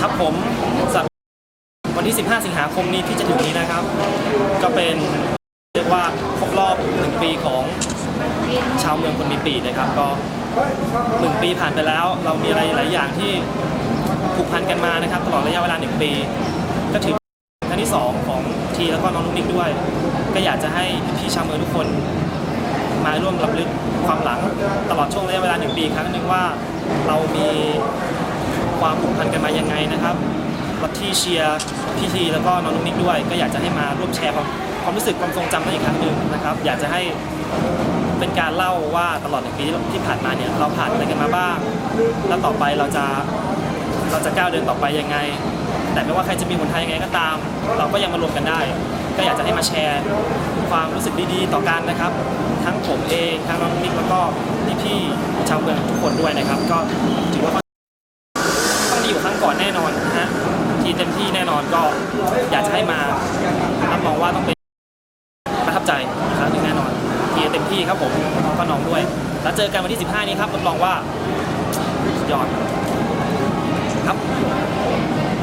ครับผมสัวันที่ 15 สิงหาคมนี้ที่จะถึงนี้นะครับ ก็เป็นเรียกว่าครบรอบหนึ่งปีของชาวเมืองคนมีปีนะครับ ก็หนึ่งปีผ่านไปแล้ว เรามีอะไรหลายอย่างที่ผูกพันกันมานะครับ ตลอดระยะเวลาหนึ่งปี ก็ถือครั้งที่สองของทีแล้วก็น้องนุ๊กนิกด้วย ก็อยากจะให้พี่ชาวเมืองทุกคนมาร่วมรำลึกความหลังตลอดช่วงระยะเวลาหนึ่งปีครั้งหนึ่งว่าเรามี ความผูกพันกันมายังไงนะครับรัทที่เชียร์พี่ทีแล้วก็น้องนุ๊กนิกด้วย ก็อยากจะให้มาร่วมแชร์ความความรู้สึกความทรงจำนั้นอีกครั้งหนึ่งนะครับ อยากจะให้เป็นการเล่าว่าตลอดหนึ่งปีที่ผ่านมาเนี่ยเราผ่านอะไรกันมาบ้าง แล้วต่อไปเราจะเราจะก้าวเดินต่อไปยังไง แต่ไม่ว่าใครจะมีหนทางยังไงก็ตาม เราก็ยังมารวมกันได้ ก็อยากจะให้มาแชร์ความรู้สึกดีๆ ต่อกันนะครับ ทั้งผมเองทั้งน้องนิกแล้วก็พี่ๆชาวเมืองทุกคนด้วยนะครับ ก็ถือว่า องดีกว่าครั้งก่อนแน่นอนนะฮะทีเต็มที่แน่นอนก็อยากจะให้มารับรองว่าต้องเป็นประทับใจอีกครั้งหนึ่งแน่นอนทีเต็มที่ครับผมก็น้องด้วย แล้วเจอกันวันที่ 15 นี้ครับรับรองว่าสุดยอด